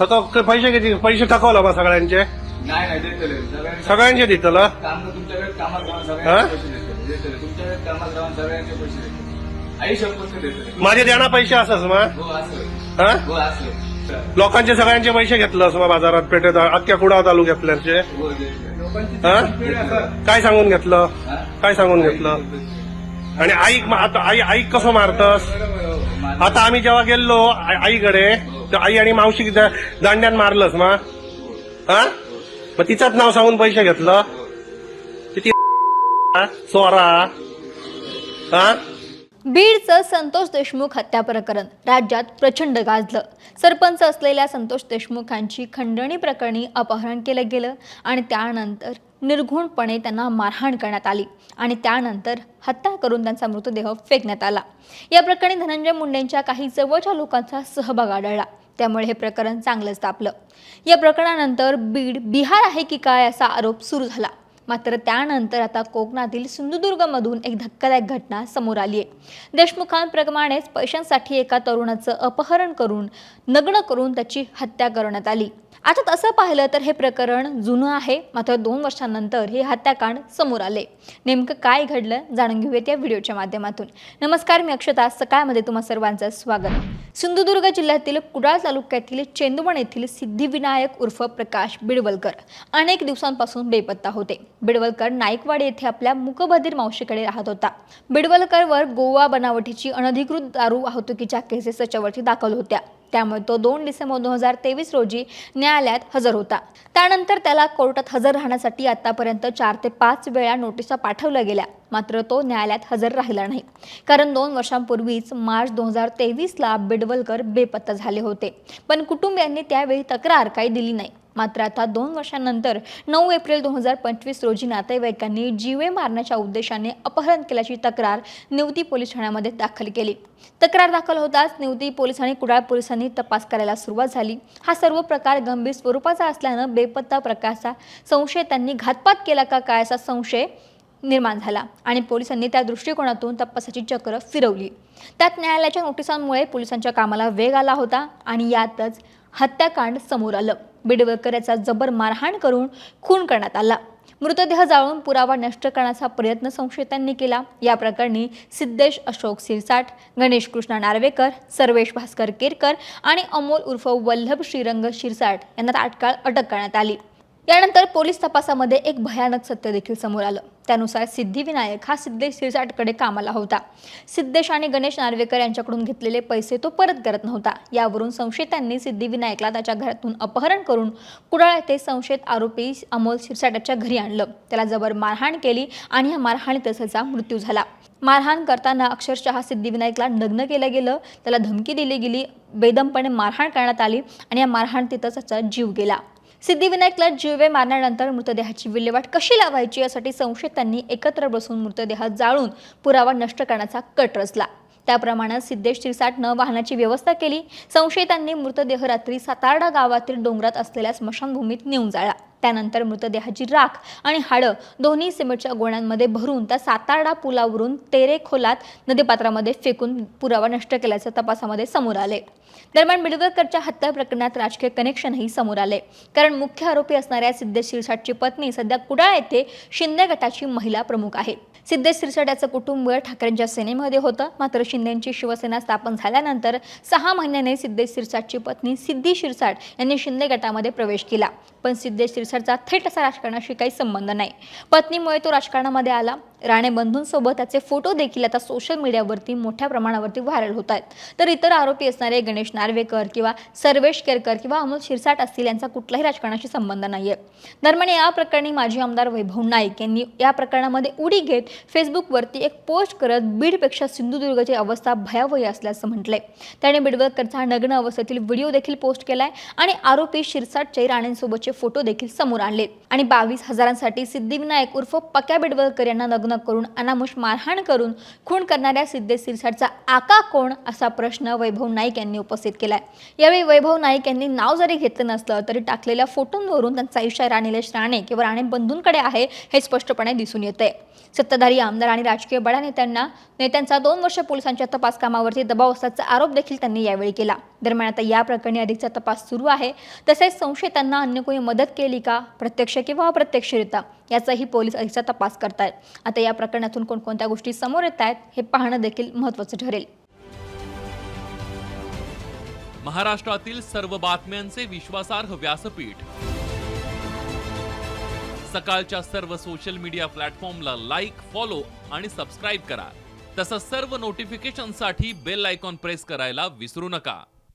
थकव पैसे किती? पैसे थकवलं बा सगळ्यांचे? नाही नाही देतले. सगळ्यांनी सगळ्यांचे दितलं? काम तुमच्या वेळेत कामात राहून हा? सगळ्यांचे पैसे देतले. देतले. तुमच्या वेळेत कामात राहून सगळ्यांचे पैसे देतले. आई शपथ देतले. माझे देणा पैसे असस मग. हो असं हा? हो असं लोकांचे सगळ्यांचे पैसे घेतलं मग बाजारात पेठेत अख्ख्या कुडा तालुक्यातल्यांचे. हो काय सांगून घेतलं? काय सांगून घेतलं? आणि आई आता आई आई कसं मारतस? आता आम्ही जेव्हा गेलो आईकडे तर आई आणि मावशी दांड्यान मारलंस मग हा? मग तिचंच नाव सांगून पैसे घेतलं. किती हा? चोरा हा? बीडचं संतोष देशमुख हत्या प्रकरण. राज्यात प्रचंड गाजलं. सरपंच असलेल्या संतोष देशमुखांची खंडणी प्रकरणी अपहरण केलं गेलं आणि त्यानंतर निर्घुणपणे त्यांना मारहाण करण्यात आली आणि त्यानंतर हत्या करून त्यांचा मृतदेह फेकण्यात आला. या प्रकरणी धनंजय मुंडेंच्या काही जवळच्या लोकांचा सहभाग आढळला. त्यामुळे हे प्रकरण चांगलंच तापलं. या प्रकरणानंतर बीड बिहार आहे की काय असा आरोप सुरू झाला. मात्र त्यानंतर आता कोकणातील सिंधुदुर्गमधून एक धक्कादायक घटना समोर आली आहे. देशमुखांप्रमाणेच पैशांसाठी एका तरुणाचं अपहरण करून नग्न करून त्याची हत्या करण्यात आली. आता तसं पाहिलं तर हे प्रकरण जुनं आहे. मात्र दोन वर्षांनंतर हे हत्याकांड समोर आले नेमकं काय घडलं जाणून घेऊयात या व्हिडिओच्या माध्यमातून. नमस्कार मी अक्षता. सकाळमध्ये तुम्हा सर्वांचं स्वागत. सिंधुदुर्ग जिल्ह्यातील कुडाळ तालुक्यातील चेंदवण येथील सिद्धिविनायक उर्फ प्रकाश बिडवलकर अनेक दिवसांपासून बेपत्ता होते. बिडवलकर नाईकवाडी येथे आपल्या मुकबधीर मावशीकडे राहत होता. बिडवलकरवर गोवा बनावटीची अनधिकृत दारू वाहतुकीच्या केसेस त्याच्यावरती दाखल होत्या. त्यामुळे तो दोन डिसेंबर दोन हजार तेवीस रोजी न्यायालयात हजर होता. त्यानंतर त्याला कोर्टात हजर राहण्यासाठी आतापर्यंत चार ते पाच वेळा नोटिसा पाठवल्या गेल्या. मात्र तो न्यायालयात हजर राहिला नाही. कारण दोन वर्षांपूर्वीच मार्च दोन हजार तेवीसला बिडवलकर बेपत्ता झाले होते. पण कुटुंबियांनी त्यावेळी तक्रार काही दिली नाही. मात्र आता दोन वर्षांनंतर नऊ एप्रिल दोन हजार पंचवीस रोजी नातेवाईकांनी जीवे मारण्याच्या उद्देशाने अपहरण केल्याची तक्रार निवती पोलीस ठाण्यामध्ये दाखल केली. तक्रार दाखल होताच निवती पोलीस आणि कुडाळ पोलिसांनी तपास करायला सुरुवात झाली. हा सर्व प्रकार गंभीर स्वरूपाचा असल्यानं बेपत्ता प्रकारचा संशय त्यांनी घातपात केला का काय असा संशय निर्माण झाला आणि पोलिसांनी त्या दृष्टिकोनातून तपासाची चक्र फिरवली. त्यात न्यायालयाच्या नोटिसांमुळे पोलिसांच्या कामाला वेग आला होता आणि यातच हत्याकांड समोर आलं. बिडवलकर याचा जबर मारहाण करून खून करण्यात आला. मृतदेह जाळून पुरावा नष्ट करण्याचा प्रयत्न संशयितांनी केला. या प्रकरणी सिद्धेश अशोक सिरसाट गणेश कृष्णा नार्वेकर सर्वेश भास्कर केरकर आणि अमोल उर्फ वल्लभ श्रीरंग शिरसाट यांना तात्काळ अटक करण्यात आली. यानंतर पोलीस तपासामध्ये एक भयानक सत्य देखील समोर आलं. त्यानुसार सिद्धिविनायक हा सिद्धेश सिरसाटकडे कामाला होता. सिद्धेश आणि गणेश नार्वेकर यांच्याकडून घेतलेले पैसे तो परत करत नव्हता. यावरून संशयितांनी सिद्धिविनायकला त्याच्या घरातून अपहरण करून कुडाळ येथे संशयित आरोपी अमोल सिरसाटाच्या घरी आणलं. त्याला जबर मारहाण केली आणि या मारहाणीतच त्याचा मृत्यू झाला. मारहाण करताना अक्षरशः सिद्धिविनायकला नग्न केलं गेलं. त्याला धमकी दिली गेली. बेदमपणे मारहाण करण्यात आली आणि या मारहाण तिथं त्याचा जीव गेला. सिद्धिविनायकला जीवे मारल्यानंतर मृतदेहाची विल्हेवाट कशी लावायची यासाठी संशयितांनी एकत्र बसून मृतदेह जाळून पुरावा नष्ट करण्याचा कट रचला. त्याप्रमाणे सिद्धेश शिरसाटनं वाहनाची व्यवस्था केली. संशयितांनी मृतदेह रात्री सातारडा गावातील डोंगरात असलेल्या स्मशानभूमीत नेऊन जाळला. त्यानंतर मृतदेहाची राख आणि हाडं दोन्ही सिमेंटच्या गोण्यांमध्ये भरून त्या सातारडा पुलावरून तेरे खोलात नदीपात्रामध्ये फेकून पुरावा नष्ट केल्याचं तपासामध्ये समोर आले. दरम्यान बिडवरकरच्या हत्या प्रकरणात राजकीय कनेक्शनही समोर आले. कारण मुख्य आरोपी असणाऱ्या सिद्धेश शिरसाटची पत्नी सध्या कुडाळ येथे शिंदे गटाची महिला प्रमुख आहे. सिद्धेश शिरसाट याचं कुटुंब ठाकरेंच्या सेनेमध्ये होतं. मात्र शिंदेंची शिवसेना स्थापन झाल्यानंतर सहा महिन्याने सिद्धेश शिरसाटची पत्नी सिद्धी शिरसाट यांनी शिंदे गटामध्ये प्रवेश केला. पण सिद्धेश शिरसाटचा थेट असा राजकारणाशी काही संबंध नाही. पत्नीमुळे तो राजकारणामध्ये आला. राणे बंधूंसोबत त्याचे फोटो देखील आता सोशल मीडियावरती मोठ्या प्रमाणावरती व्हायरल होत आहेत. तर इतर आरोपी असणारे गणेश नार्वेकर किंवा सर्वेश केरकर किंवा अमोल शिरसाट असतील यांचा कुठलाही राजकारणाशी संबंध नाहीये. दरम्यान या प्रकरणी माजी आमदार वैभव नाईक यांनी या प्रकरणामध्ये उडी घेत फेसबुकवरती एक पोस्ट करत बीडपेक्षा सिंधुदुर्गची अवस्था भयावही असल्याचं म्हटलंय. त्याने बिडवलकरचा नग्न अवस्थेतील व्हिडिओ देखील पोस्ट केलाय आणि आरोपी शिरसाटचे राणेंसोबतचे फोटो देखील समोर आणले आणि बावीस हजारांसाठी सिद्धिविनायक उर्फ पक्या बिडवलकर यांना नग्न लग्न करून अनामुष मारहाण करून खून करणाऱ्या सिद्धेश सिरसाटचा आका कोण असा प्रश्न वैभव नाईक यांनी उपस्थित केलाय. यावेळी वैभव नाईक यांनी नाव जरी घेतलं नसलं तरी टाकलेल्या फोटोंवरून त्यांचा इशारा निलेश राणे किंवा राणे बंधूंकडे आहे हे स्पष्टपणे दिसून येते सत्ताधारी आमदार आणि राजकीय बड्या नेत्यांना नेत्यांचा दोन वर्ष पोलिसांच्या तपास कामावरती दबाव असल्याचा आरोप देखील त्यांनी यावेळी केला. दरम्यान आता या प्रकरणी अधिकचा तपास सुरू आहे. तसेच संशयितांना अन्य कोणी मदत केली का? प्रत्यक्ष किंवा अप्रत्यक्षरित्या? याचाही पोलीस अधिकचा तपास करतायत. आता या प्रकरणातून कोणकोणत्या गोष्टी समोर येत आहेत हे पाहणं देखील महत्त्वाचं ठरेल. महाराष्ट्रातील सर्व बातम्यांचे विश्वासार्ह व्यासपीठ. सकाळच्या सर्व सोशल मीडिया प्लॅटफॉर्मला लाईक फॉलो आणि सबस्क्राईब करा. तसंच सर्व नोटिफिकेशनसाठी बेल आयकॉन प्रेस करायला विसरू नका.